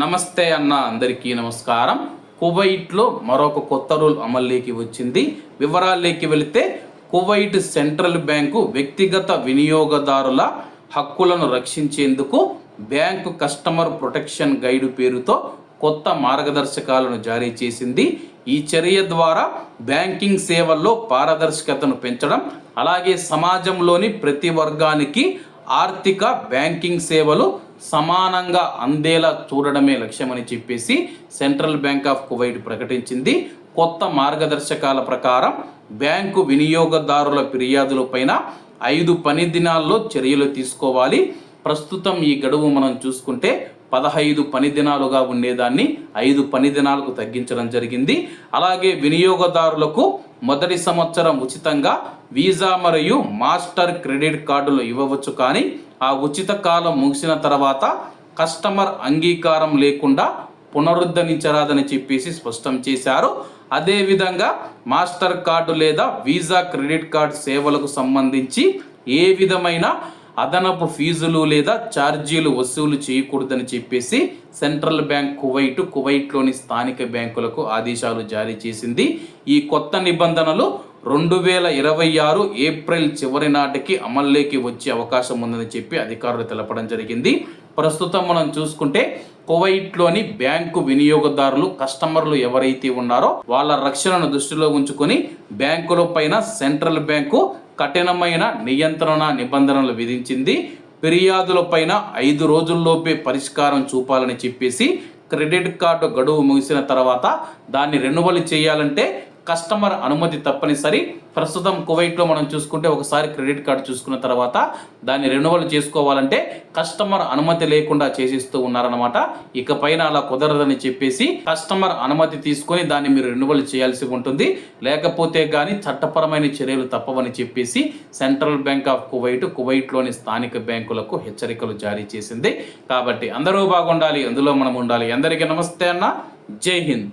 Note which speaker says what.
Speaker 1: నమస్తే అన్న అందరికీ నమస్కారం. కువైట్లో మరొక కొత్త రూల్ అమల్లోకి వచ్చింది. వివరాల్లోకి వెళితే కువైట్ సెంట్రల్ బ్యాంకు వ్యక్తిగత వినియోగదారుల హక్కులను రక్షించేందుకు బ్యాంకు కస్టమర్ ప్రొటెక్షన్ గైడ్ పేరుతో కొత్త మార్గదర్శకాలను జారీ చేసింది. ఈ చర్య ద్వారా బ్యాంకింగ్ సేవల్లో పారదర్శకతను పెంచడం అలాగే సమాజంలోని ప్రతి వర్గానికి ఆర్థిక బ్యాంకింగ్ సేవలు సమానంగా అందేలా చూడడమే లక్ష్యమని చెప్పేసి సెంట్రల్ బ్యాంక్ ఆఫ్ కువైట్ ప్రకటించింది. కొత్త మార్గదర్శకాల ప్రకారం బ్యాంకు వినియోగదారుల ఫిర్యాదులపైన ఐదు పని దినాల్లో చర్యలు తీసుకోవాలి. ప్రస్తుతం ఈ గడువు మనం చూసుకుంటే పదహైదు పని దినాలుగా ఉండేదాన్ని. ఐదు పని దినాలకు తగ్గించడం జరిగింది. అలాగే వినియోగదారులకు మొదటి సంవత్సరం ఉచితంగా వీసా మరియు మాస్టర్ క్రెడిట్ కార్డులు ఇవ్వవచ్చు కానీ ఆ ఉచిత కాలం ముగిసిన తర్వాత కస్టమర్ అంగీకారం లేకుండా పునరుద్ధరించరాదని చెప్పేసి స్పష్టం చేశారు. అదేవిధంగా మాస్టర్ కార్డు లేదా వీసా క్రెడిట్ కార్డు సేవలకు సంబంధించి ఏ విధమైన అదనపు ఫీజులు లేదా ఛార్జీలు వసూలు చేయకూడదని చెప్పేసి సెంట్రల్ బ్యాంక్ కువైట్ కువైట్లోని స్థానిక బ్యాంకులకు ఆదేశాలు జారీ చేసింది. ఈ కొత్త నిబంధనలు రెండు వేల ఇరవై ఆరు ఏప్రిల్ చివరి నాటికి అమల్లోకి వచ్చే అవకాశం ఉందని చెప్పి అధికారులు తెలపడం జరిగింది. ప్రస్తుతం మనం చూసుకుంటే కువైట్లోని బ్యాంకు వినియోగదారులు కస్టమర్లు ఎవరైతే ఉన్నారో వాళ్ళ రక్షణను దృష్టిలో ఉంచుకొని బ్యాంకుల పైన సెంట్రల్ బ్యాంకు కఠినమైన నియంత్రణ నిబంధనలు విధించింది. ఫిర్యాదులపైన ఐదు రోజుల్లోపే పరిష్కారం చూపాలని చెప్పేసి క్రెడిట్ కార్డు గడువు ముగిసిన తర్వాత దాన్ని రెన్యువల్ చేయాలంటే కస్టమర్ అనుమతి తప్పనిసరి. ప్రస్తుతం కువైట్లో మనం చూసుకుంటే ఒకసారి క్రెడిట్ కార్డు చూసుకున్న తర్వాత దాన్ని రెన్యువల్ చేసుకోవాలంటే కస్టమర్ అనుమతి లేకుండా చేసిస్తూ ఉన్నారనమాట ఇకపైన అలా కుదరదని చెప్పేసి కస్టమర్ అనుమతి తీసుకొని దాన్ని మీరు రెన్యువల్ చేయాల్సి ఉంటుంది. లేకపోతే కానీ చట్టపరమైన చర్యలు తప్పవని చెప్పేసి సెంట్రల్ బ్యాంక్ ఆఫ్ కువైట్ కువైట్లోని స్థానిక బ్యాంకులకు హెచ్చరికలు జారీ చేసింది. కాబట్టి అందరూ బాగుండాలి. అందులో మనం ఉండాలి. అందరికీ నమస్తే అన్న. జై హింద్.